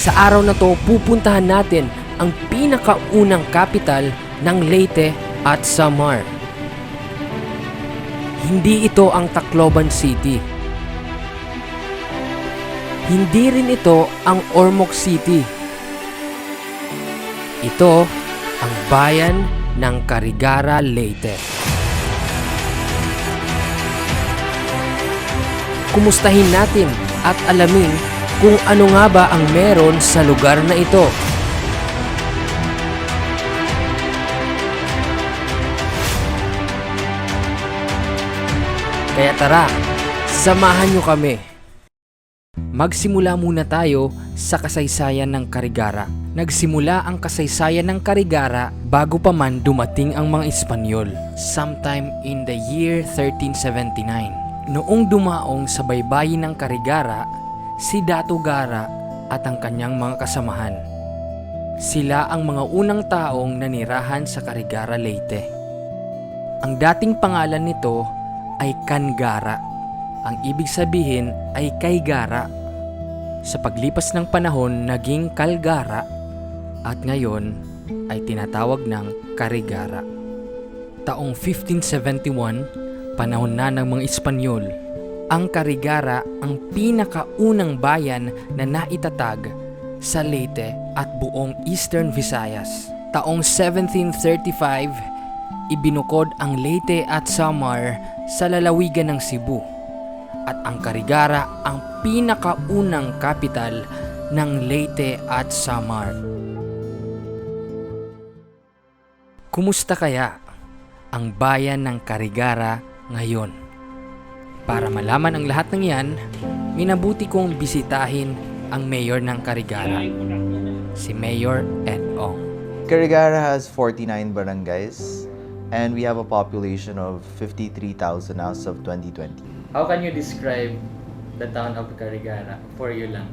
Sa araw na to, pupuntahan natin ang pinakaunang kapital ng Leyte at Samar. Hindi ito ang Tacloban City. Hindi rin ito ang Ormoc City. Ito ang bayan ng Carigara, Leyte. Kumustahin natin at alamin kung ano nga ba ang meron sa lugar na ito. Kaya tara, samahan nyo kami. Magsimula muna tayo sa kasaysayan ng Karigara. Nagsimula ang kasaysayan ng Karigara bago pa man dumating ang mga Espanyol, sometime in the year 1379. Noong dumaong sa baybayin ng Karigara, si Dato Gara at ang kanyang mga kasamahan. Sila ang mga unang taong nanirahan sa Karigara, Leyte. Ang dating pangalan nito ay Kangara. Ang ibig sabihin ay Kaygara. Sa paglipas ng panahon, naging Kalgara at ngayon ay tinatawag ng Karigara. Taong 1571, panahon na ng mga Espanyol, ang Karigara ang pinakaunang bayan na naitatag sa Leyte at buong Eastern Visayas. Taong 1735, ibinukod ang Leyte at Samar sa lalawigan ng Cebu at ang Karigara ang pinakaunang kapital ng Leyte at Samar. Kumusta kaya ang bayan ng Karigara ngayon? Para malaman ang lahat ng yan, minabuti kong bisitahin ang mayor ng Karigara, si Mayor Ed Ong. Carigara has 49 barangays and we have a population of 53,000 as of 2020. How can you describe the town of Carigara for you lang?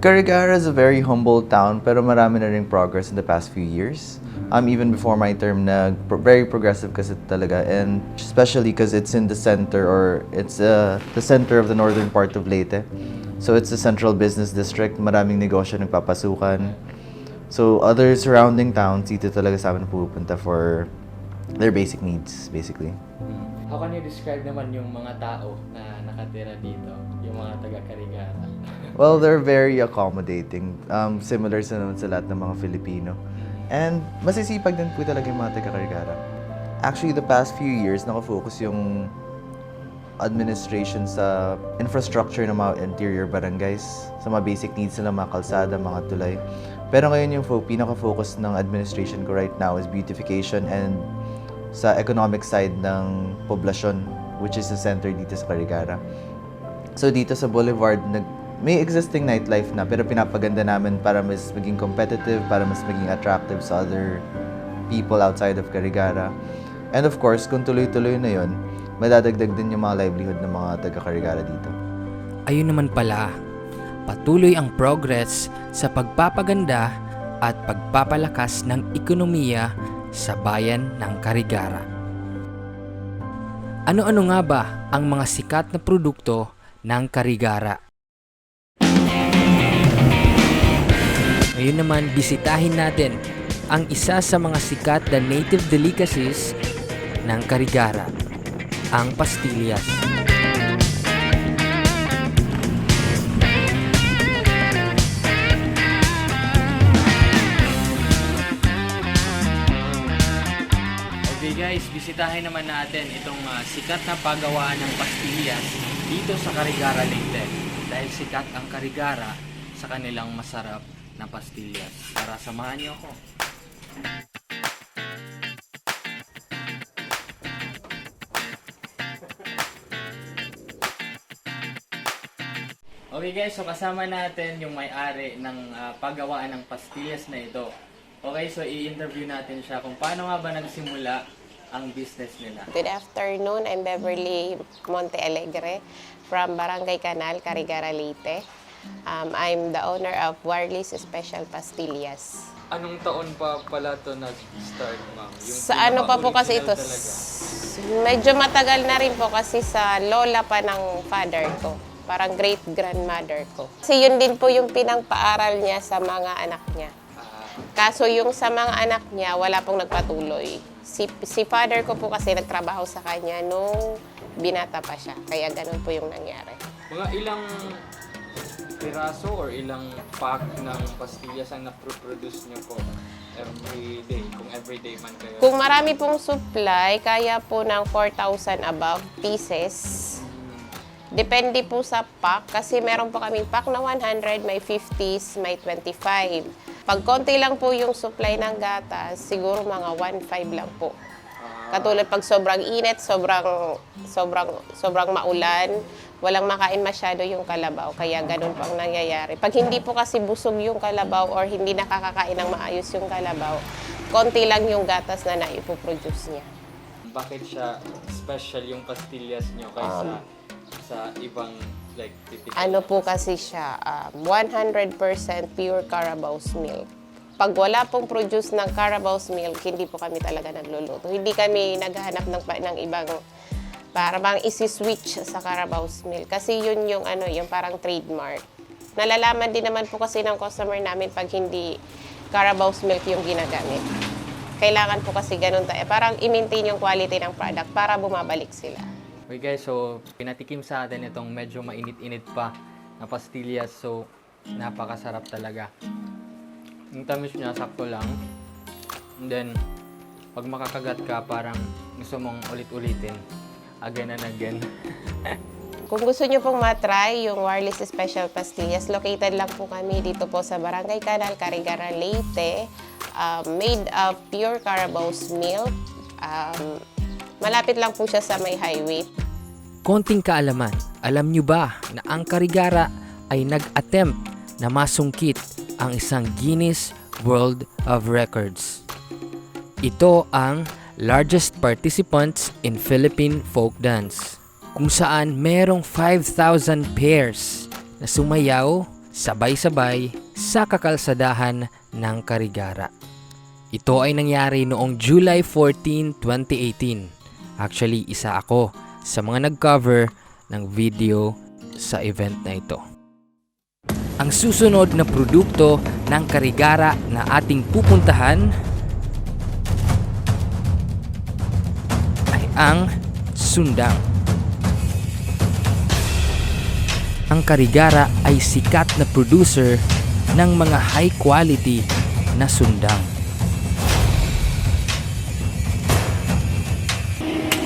Carigara is a very humble town pero marami na rin progress in the past few years. Um, even before my term na very progressive kasi talaga and especially because it's in the center or it's uh, the center of the northern part of Leyte. So it's a central business district, maraming negosyo nagpapasukan. So other surrounding towns dito talaga sa amin pupunta for their basic needs basically. How can you describe naman yung mga tao na nakatira dito, yung mga taga Carigara? Well, they're very accommodating. Um, similar sa naman sa lahat ng mga Filipino. And masisipag din po talaga yung mga taga-Carigara. Actually, the past few years, nakafocus yung administration sa infrastructure ng mga interior barangays, sa mga basic needs nila, mga kalsada, mga tulay. Pero ngayon yung fo- pinaka-focus ng administration ko right now is beautification and sa economic side ng poblasyon, which is the center dito sa Carigara. So dito sa Boulevard, nag, may existing nightlife na pero pinapaganda namin para mas maging competitive, para mas maging attractive sa other people outside of Carigara. And of course, kung tuloy-tuloy na yon, madadagdag din yung mga livelihood ng mga taga-Carigara dito. Ayun naman pala, patuloy ang progress sa pagpapaganda at pagpapalakas ng ekonomiya sa bayan ng Karigara. Ano-ano nga ba ang mga sikat na produkto ng Karigara? Ngayon naman, bisitahin natin ang isa sa mga sikat na native delicacies ng Karigara, ang pastillas. Okay guys, bisitahin naman natin itong ah, sikat na pagawaan ng pastillas dito sa Carigara, Leyte. Dahil sikat ang Carigara sa kanilang masarap na pastillas. Tara, samahan niyo ako. Okay guys, so kasama natin yung may-ari ng ah, paggawaan ng pastillas na ito. Okay, so i-interview natin siya kung paano nga ba nagsimula ang business nila. Good afternoon. I'm Beverly Monte Alegre from Barangay Canal, Carigara, Leyte. Um, I'm the owner of Warley's Special Pastillas. Anong taon pa pala to nag-start, ma'am? Yung Sa ano pa po kasi ito? pinaka-original talaga. s- Medyo matagal na rin po kasi sa lola pa ng father ko. Parang great-grandmother ko. Kasi yun din po yung pinangpaaral niya sa mga anak niya. Kaso yung sa mga anak niya, wala pong nagpatuloy. Si, si father ko po kasi nagtrabaho sa kanya nung binata pa siya. Kaya ganun po yung nangyari. Mga ilang piraso or ilang pack ng pastillas ang naproproduce nyo po every day, kung every day man kayo? Kung marami pong supply, kaya po ng 4,000 above pieces. Depende po sa pack kasi meron po kaming pack na 100, may 50s, may 25. Pag konti lang po yung supply ng gatas, siguro mga 1.5 lang po. Katulad pag sobrang init, sobrang sobrang sobrang maulan, walang makain masyado yung kalabaw, kaya ganun pang nangyayari. Pag hindi po kasi busog yung kalabaw or hindi nakakakain ng maayos yung kalabaw, konti lang yung gatas na naipoproduce niya. Bakit siya special yung pastillas nyo kaysa sa ibang like typical? Ano po kasi siya, um, 100% pure Carabao's milk. Pag wala pong produce ng Carabao's milk, hindi po kami talaga nagluluto. Hindi kami naghahanap ng, ng ibang para bang isi-switch sa Carabao's milk. Kasi yun yung ano, yung parang trademark. Nalalaman din naman po kasi ng customer namin pag hindi Carabao's milk yung ginagamit. Kailangan po kasi ganun tayo. Parang i-maintain yung quality ng product para bumabalik sila. Okay guys, so pinatikim sa atin itong medyo mainit-init pa na pastillas. So, napakasarap talaga. Yung tamis niya, sakto lang. And then, pag makakagat ka, parang gusto mong ulit-ulitin. Again and again. Kung gusto nyo pong matry yung Warlis Special Pastillas, located lang po kami dito po sa Barangay Canal, Carigara, Leyte. Um, made of pure Carabao's milk. Um, malapit lang po siya sa may highway. Konting kaalaman, alam nyo ba na ang Karigara ay nag-attempt na masungkit ang isang Guinness World of Records. Ito ang largest participants in Philippine folk dance kung saan merong 5,000 pairs na sumayaw sabay-sabay sa kakalsadahan ng Karigara. Ito ay nangyari noong July 14, 2018. Actually, isa ako sa mga nag-cover ng video sa event na ito. Ang susunod na produkto ng Karigara na ating pupuntahan ay ang sundang. Ang Karigara ay sikat na producer ng mga high quality na sundang.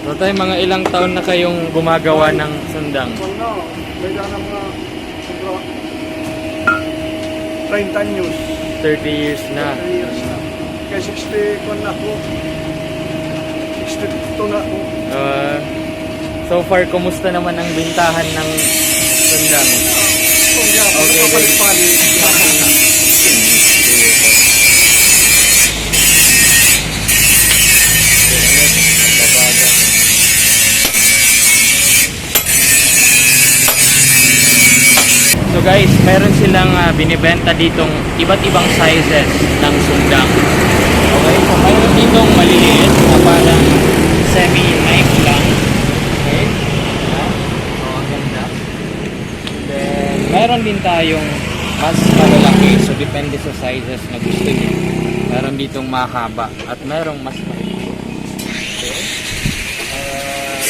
So tayo, mga ilang taon na kayong gumagawa ng sundang? Ano, kaya ng mga 30 news, 30 years na. 30 years na. Kaya 60 ko na ako. 62 na ako. Uh, so far, kumusta naman ang bintahan ng sundang? Kung yan, Okay, okay, So guys, meron silang ah, binibenta ditong iba't ibang sizes ng sundang. Okay, so mayroon ditong maliliit na parang semi-knife lang. Okay? So, ang ganda. Then, meron din tayong mas malalaki. So, depende sa sizes na gusto niyo. Meron ditong mahaba at merong mas maliit. Okay? Ah,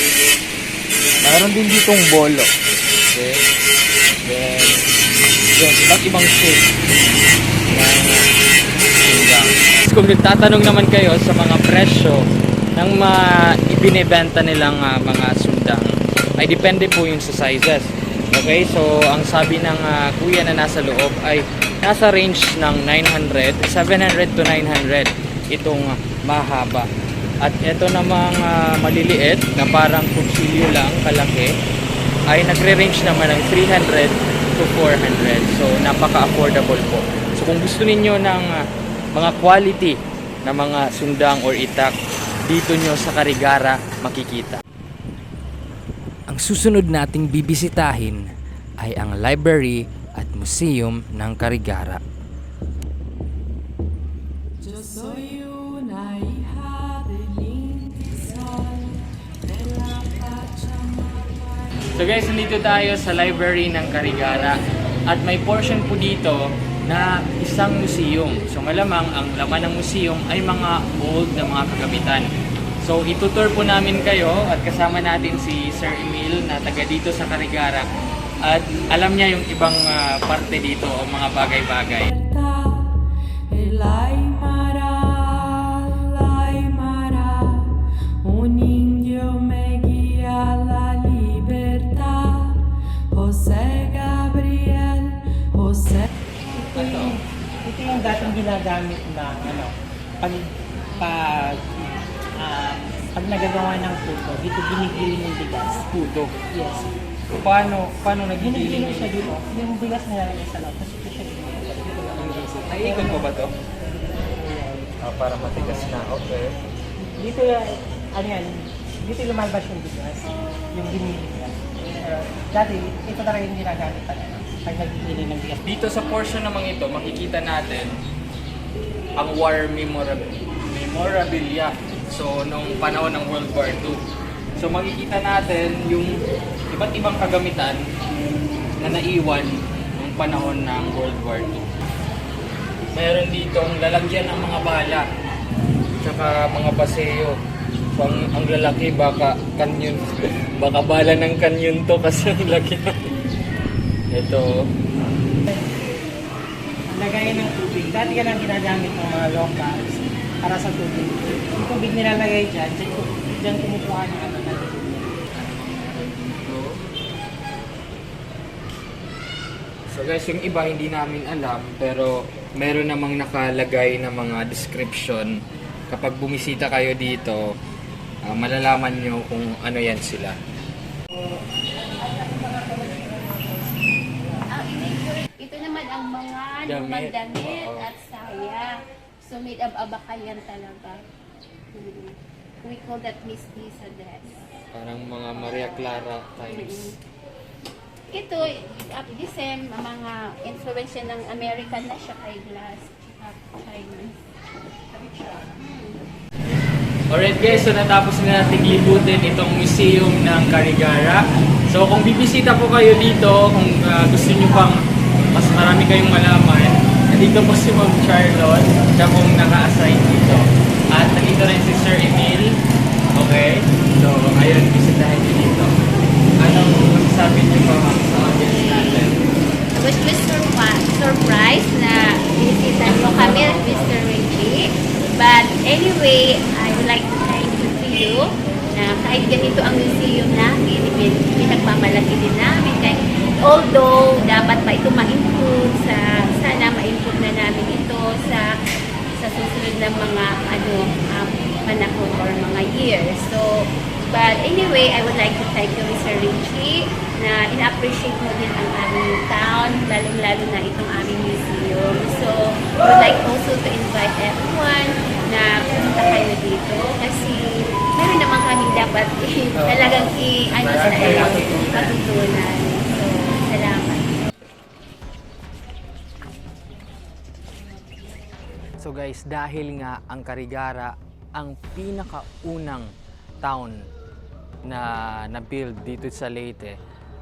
meron din ditong bolo. Okay? Then, yun, iba't ibang shape ng sundang. Kung nagtatanong naman kayo sa mga presyo ng mga ibinebenta nilang ah, mga sundang, ay depende po yun sa sizes. Okay, so ang sabi ng ah, kuya na nasa loob ay nasa range ng 900, 700 to 900 itong ah, mahaba. At ito namang ah, maliliit na parang kutsilyo lang kalaki ay nagre-range naman ng 300 to 400. So, napaka-affordable po. So, kung gusto ninyo ng ah, mga quality na mga sundang or itak, dito nyo sa Karigara makikita. Ang susunod nating bibisitahin ay ang library at museum ng Karigara. So guys, nandito tayo sa library ng Karigara at may portion po dito na isang museum. So malamang ang laman ng museum ay mga old na mga kagamitan. So itutur po namin kayo at kasama natin si Sir Emil na taga dito sa Karigara at alam niya yung ibang ah, parte dito o mga bagay-bagay. El Aymara, ginagamit na ano, pag pag um, pag nagagawa ng puto, dito ginigiling yung bigas. Puto. Yes. Paano, paano Ginigiling siya dito. Yung bigas nilalagay sa loob. Tapos ito siya. Dito lang. Ay, ikot ko ba to? Ah, para matigas na. Okay. Dito, ano yan, dito lumalabas yung bigas. Yung ginigiling niya. Pero dati, ito talaga yung ginagamit ano, pag nagigiling ng bigas. Dito sa portion namang ito, makikita natin ang war memorab- memorabilia. So, nung panahon ng World War II. So, makikita natin yung iba't ibang kagamitan na naiwan nung panahon ng World War II. Meron dito ang lalagyan ng mga bala, tsaka mga paseo. So, ang, ang lalaki baka kanyon, baka bala ng kanyon to kasi ang laki. Ito, Dati yan ang ginagamit ng mga locals para sa tubig. Yung tubig nilalagay dyan, dyan, dyan kumukuha ng ano tubig. So guys, yung iba hindi namin alam pero meron namang nakalagay na mga description. Kapag bumisita kayo dito, ah, malalaman nyo kung ano yan sila ini- ito naman ang mga Damit. lumang damit Oo. at saya. So made of abakayan talaga. Mm. We call that mestiza dress. Parang mga Maria Clara times. Ito, up the same, mga influensya ng American na siya kay glass at Chinese. Alright guys, so natapos na natin libutin itong museum ng Karigara. So kung bibisita po kayo dito, kung ah, gusto nyo pang marami kayong malaman, nandito po si Ma'am Charlotte, siya pong naka-assign dito. At nandito rin si Sir Emil. Okay? So ayun, bisitahin nyo dito. Anong masasabi nyo pa ma'am sa audience natin? But was surprised na binisita mo kami Mr. Reggie. But anyway, I would like to thank you to you na kahit ganito ang museum namin, pin- pinagmamalaki din namin. Kahit, although dapat pa ito ma-improve sa, sana ma-improve na namin ito sa sa susunod na mga ano um, panahon or mga years. So, but anyway, I would like to thank you, Mr. Richie, na ina-appreciate mo din ang aming town, lalong-lalo na itong aming museum. So, I would like also to invite everyone na pumunta kayo dito kasi meron naman kaming dapat i- talagang i-ano sa iyo, patutunan. So, salamat. So guys, dahil nga ang Karigara ang pinakaunang town na na-build dito sa Leyte,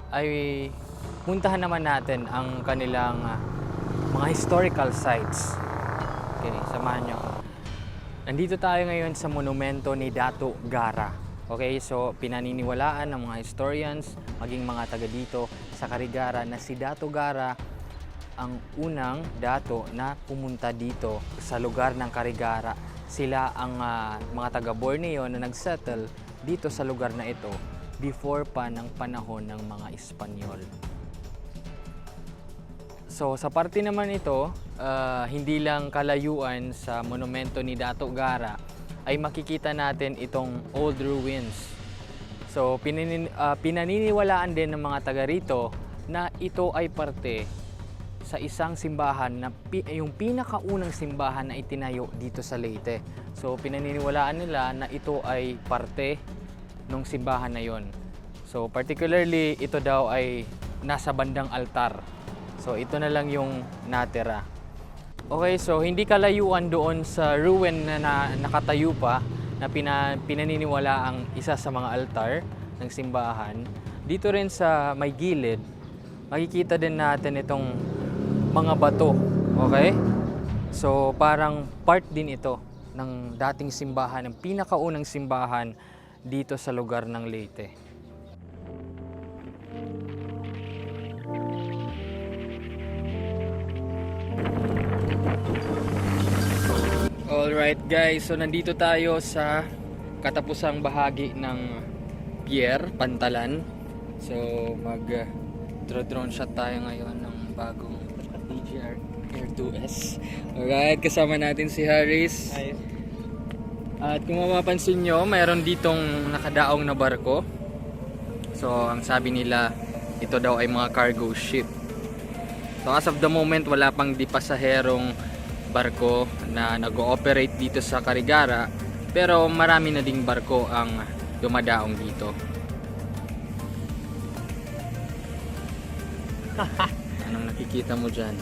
ay puntahan naman natin ang kanilang ah, mga historical sites. Okay, samahan niyo ako. Nandito tayo ngayon sa monumento ni Dato Gara. Okay, so pinaniniwalaan ng mga historians, maging mga taga dito sa Karigara na si Dato Gara ang unang dato na pumunta dito sa lugar ng Karigara. Sila ang ah, mga taga Borneo na nagsettle dito sa lugar na ito before pa ng panahon ng mga Espanyol. So sa parte naman ito, ah, hindi lang kalayuan sa monumento ni Dato Gara ay makikita natin itong old ruins. So pinanin, ah, pinaniniwalaan din ng mga taga rito na ito ay parte sa isang simbahan na pi- yung pinakaunang simbahan na itinayo dito sa Leyte. So pinaniniwalaan nila na ito ay parte ng simbahan na yon. So particularly ito daw ay nasa bandang altar. So ito na lang yung natira. Okay, so hindi kalayuan doon sa ruin na, na nakatayo pa na pina, pinaniniwala ang isa sa mga altar ng simbahan dito rin sa may gilid, makikita din natin itong mga bato. Okay? So, parang part din ito ng dating simbahan, ng pinakaunang simbahan dito sa lugar ng Leyte. Alright guys, so nandito tayo sa katapusang bahagi ng pier, Pantalan. So mag uh, drone shot tayo ngayon ng bagong DJR Air 2S. Alright, kasama natin si Harris. At kung mapapansin nyo, mayroon ditong nakadaong na barko. So ang sabi nila, ito daw ay mga cargo ship. So as of the moment, wala pang di pasaherong barko na nag-ooperate dito sa Carigara pero marami na ding barko ang dumadaong dito. Anong nakikita mo dyan?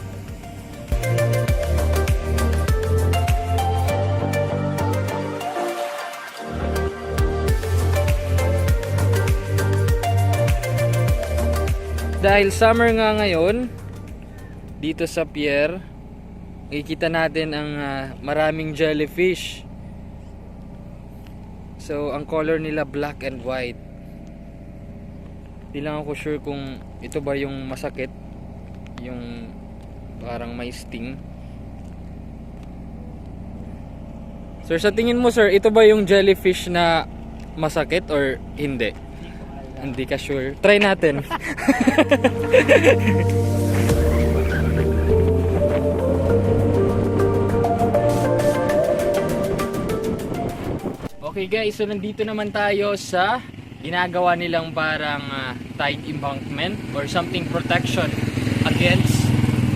Dahil summer nga ngayon, dito sa pier, makikita natin ang ah, maraming jellyfish. So, ang color nila black and white. Di lang ako sure kung ito ba yung masakit, yung parang may sting. Sir, sa tingin mo sir, ito ba yung jellyfish na masakit or hindi? Hindi ka sure. Try natin. Okay guys, so nandito naman tayo sa ginagawa nilang parang ah, tide embankment or something protection against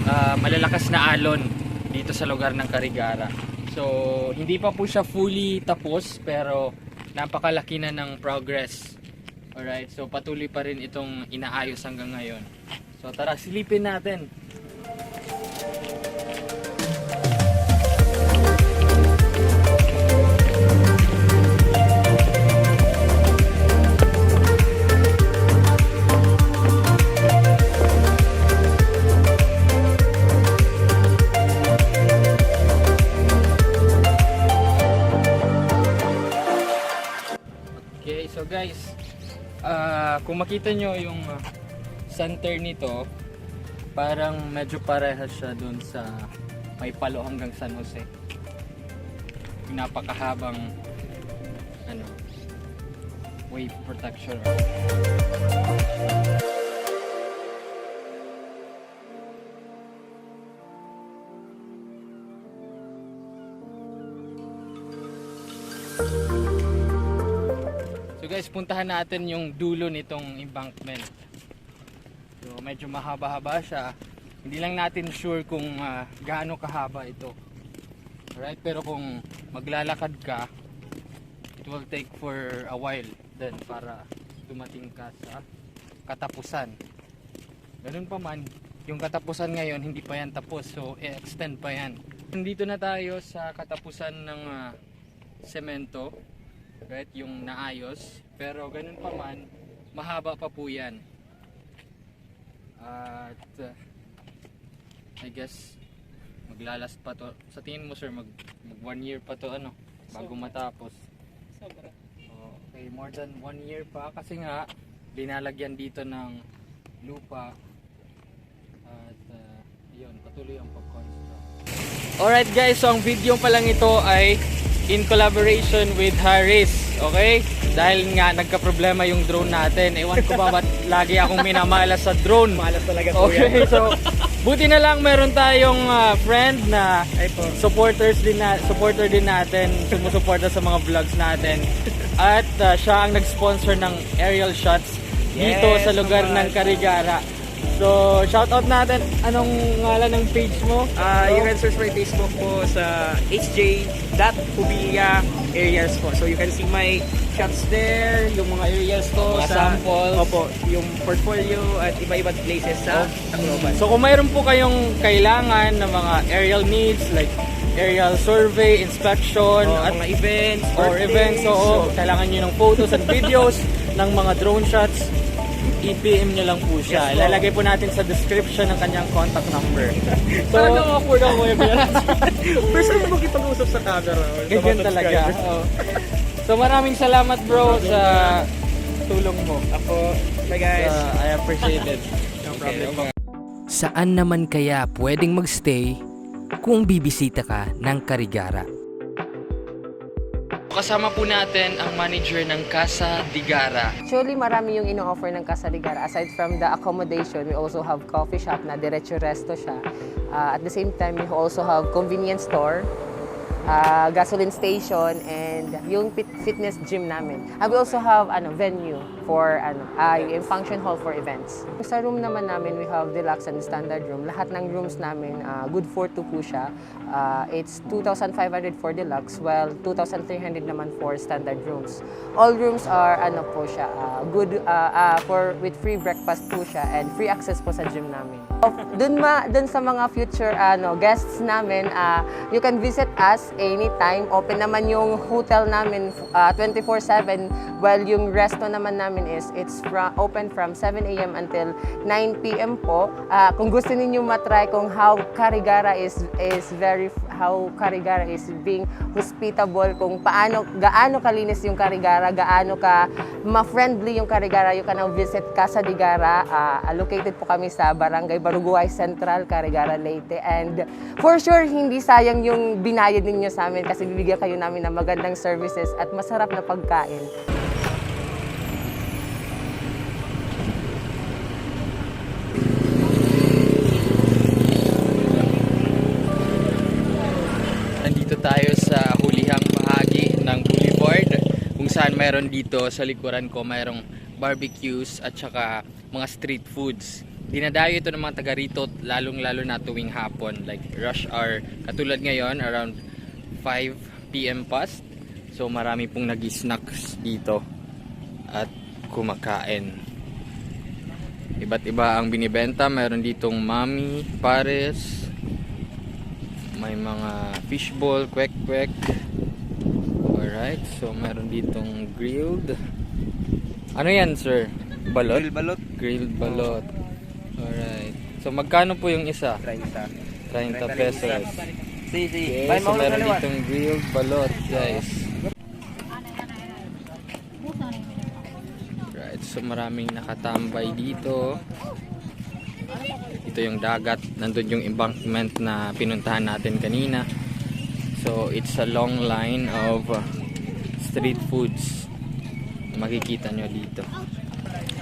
ah, malalakas na alon dito sa lugar ng Carigara. So, hindi pa po siya fully tapos pero napakalaki na ng progress. Alright, so patuloy pa rin itong inaayos hanggang ngayon. So tara, silipin natin. So guys, ah kung makita nyo yung ah, center nito, parang medyo parehas siya dun sa may palo hanggang San Jose. Yung napakahabang ano, wave protection. Guys, puntahan natin yung dulo nitong embankment. So medyo mahaba-haba siya. Hindi lang natin sure kung ah, gaano kahaba ito. Alright, pero kung maglalakad ka, it will take for a while then para dumating ka sa katapusan. Ganun pa man, yung katapusan ngayon hindi pa yan tapos so i-extend pa yan. Nandito na tayo sa katapusan ng ah, semento right yung naayos. Pero ganun pa man mahaba pa po yan. At uh, I guess maglalas pa to. Sa tingin mo sir mag, mag one year pa to ano bago matapos? Sobra. okay more than one year pa. Kasi nga linalagyan dito ng lupa. At uh, yun patuloy ang pag-construct. Alright guys, so ang video pa lang ito ay in collaboration with Harris. Okay? Dahil nga nagka-problema yung drone natin. Ewan ko ba ba't lagi akong minamalas sa drone. Malas talaga Okay, so buti na lang meron tayong ah, friend na supporters din na supporter din natin, sumusuporta sa mga vlogs natin. At ah, siya ang nag-sponsor ng aerial shots dito Yes sa lugar naman. ng Carigara. So, shout out natin. Anong ngalan ng page mo? Ah, Bro? you can search my Facebook po sa hj.pubiya areas po. So you can see my shots there, yung mga areas ko Mga sa samples. Opo, yung portfolio at iba-ibang places sa Tacloban. So kung mayroon po kayong kailangan ng mga aerial needs like aerial survey, inspection, O, at mga events, or events, oo, so, kailangan nyo ng photos and videos ng mga drone shots, i-PM nyo lang po siya. Ilalagay po natin sa description ng kanyang contact number. so, Parang awkward ako eh. First time mo makipag-usap sa camera. Ganyan talaga. So maraming salamat bro sa tulong mo. Ako, bye guys. I appreciate it. No problem. Saan naman kaya pwedeng magstay kung bibisita ka ng Karigara? Kasama po natin ang manager ng Casa Digara. Actually, marami yung ino-offer ng Casa Ligara. Aside from the accommodation, we also have coffee shop na diretso resto siya. Uh, at the same time, we also have convenience store, uh, gasoline station, and yung fit- fitness gym namin. And we also have ano venue for ano uh, yung function hall for events. Sa room naman namin, we have deluxe and standard room. Lahat ng rooms namin, uh, good for two po siya. Uh, it's 2,500 for deluxe, while 2,300 naman for standard rooms. All rooms are ano po siya, uh, good uh, uh, for with free breakfast po siya and free access po sa gym namin. Dun ma dun sa mga future ano guests namin, uh, you can visit us anytime. Open naman yung hotel namin uh, 24/7 while yung resto naman namin is it's fra- open from 7 a.m. until 9 p.m. po. Uh, kung gusto niyo matry kung how Karigara is is very how Karigara is being hospitable, kung paano gaano kalinis yung Karigara, gaano ka ma-friendly yung Karigara, you can now visit Casa Digara. Uh, located po kami sa Barangay Baruguay Central, Karigara, Leyte. And for sure, hindi sayang yung binayad ninyo sa amin kasi bibigyan kayo namin ng magandang services at masarap na pagkain. Nandito tayo sa hulihang bahagi ng boulevard kung saan mayroon dito sa likuran ko mayroong barbecues at saka mga street foods. Dinadayo ito ng mga taga rito lalong lalo na tuwing hapon like rush hour katulad ngayon around 5 p.m. past. So marami pong nag-snacks dito at kumakain. Iba't iba ang binibenta. Mayroon ditong mami, pares, may mga fishball, kwek-kwek. Alright, so meron ditong grilled. Ano yan, sir? Balot? Grilled balot. Grilled balot. Alright. So magkano po yung isa? 30. 30 pesos. Okay, so meron ditong grilled balot, guys. Right, so maraming nakatambay dito. Ito yung dagat, nandun yung embankment na pinuntahan natin kanina. So it's a long line of uh, street foods. Makikita nyo dito.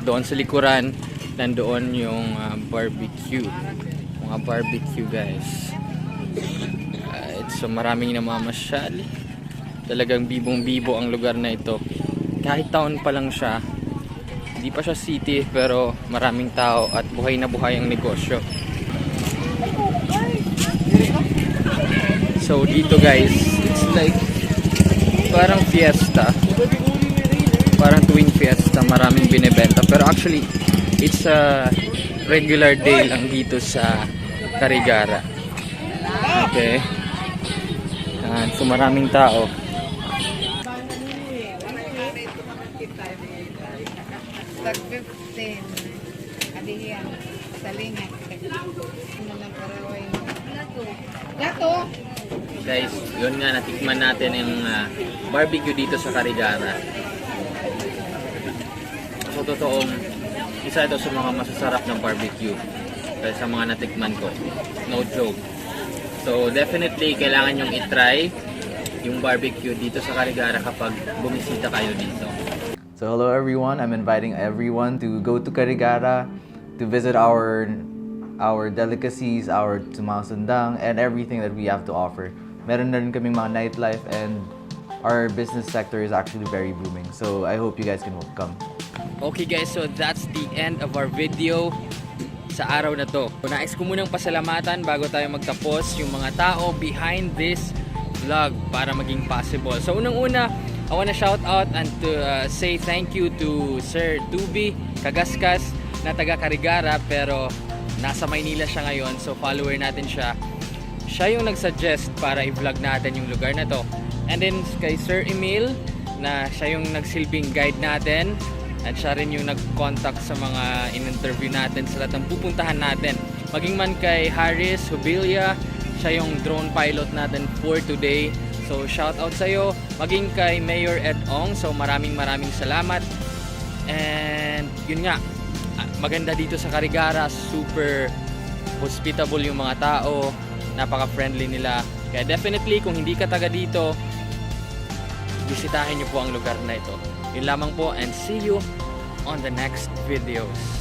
Doon sa likuran, nandoon yung uh, barbecue. Mga barbecue guys. So maraming namamasyal. Talagang bibong-bibo ang lugar na ito. Kahit town pa lang siya, hindi pa siya city pero maraming tao at buhay na buhay ang negosyo. So dito guys, it's like parang fiesta. Parang tuwing fiesta, maraming binebenta. Pero actually, it's a regular day lang dito sa Karigara. Okay. Yan, so maraming tao. Tag 15. Adiyan. Salingat. Ano lang karaway. Gato. Gato. Guys, yun nga natikman natin yung ah, barbecue dito sa Karigara. So totoong isa ito sa mga masasarap na barbecue dahil sa mga natikman ko. No joke. So definitely kailangan yung i-try yung barbecue dito sa Karigara kapag bumisita kayo dito. So hello everyone. I'm inviting everyone to go to Karigara to visit our our delicacies, our tumausundang, and everything that we have to offer. Meron na rin kaming mga nightlife and our business sector is actually very booming. So I hope you guys can come. Okay guys, so that's the end of our video sa araw na to. Nais ko munang pasalamatan bago tayo magtapos yung mga tao behind this vlog para maging possible. So unang-una, I wanna shout out and to uh, say thank you to Sir Tubi Kagaskas na taga Karigara pero nasa Maynila siya ngayon so follower natin siya. Siya yung nag-suggest para i-vlog natin yung lugar na to. And then kay Sir Emil na siya yung nagsilbing guide natin At siya rin yung nag-contact sa mga in-interview natin sa lahat ng pupuntahan natin. Maging man kay Harris Hubilia, siya yung drone pilot natin for today. So shout out sa'yo. Maging kay Mayor Ed Ong. So maraming maraming salamat. And yun nga, ah, maganda dito sa Carigara, super hospitable yung mga tao, napaka-friendly nila. Kaya definitely kung hindi ka taga dito, bisitahin niyo po ang lugar na ito. Yun lamang po and see you on the next videos.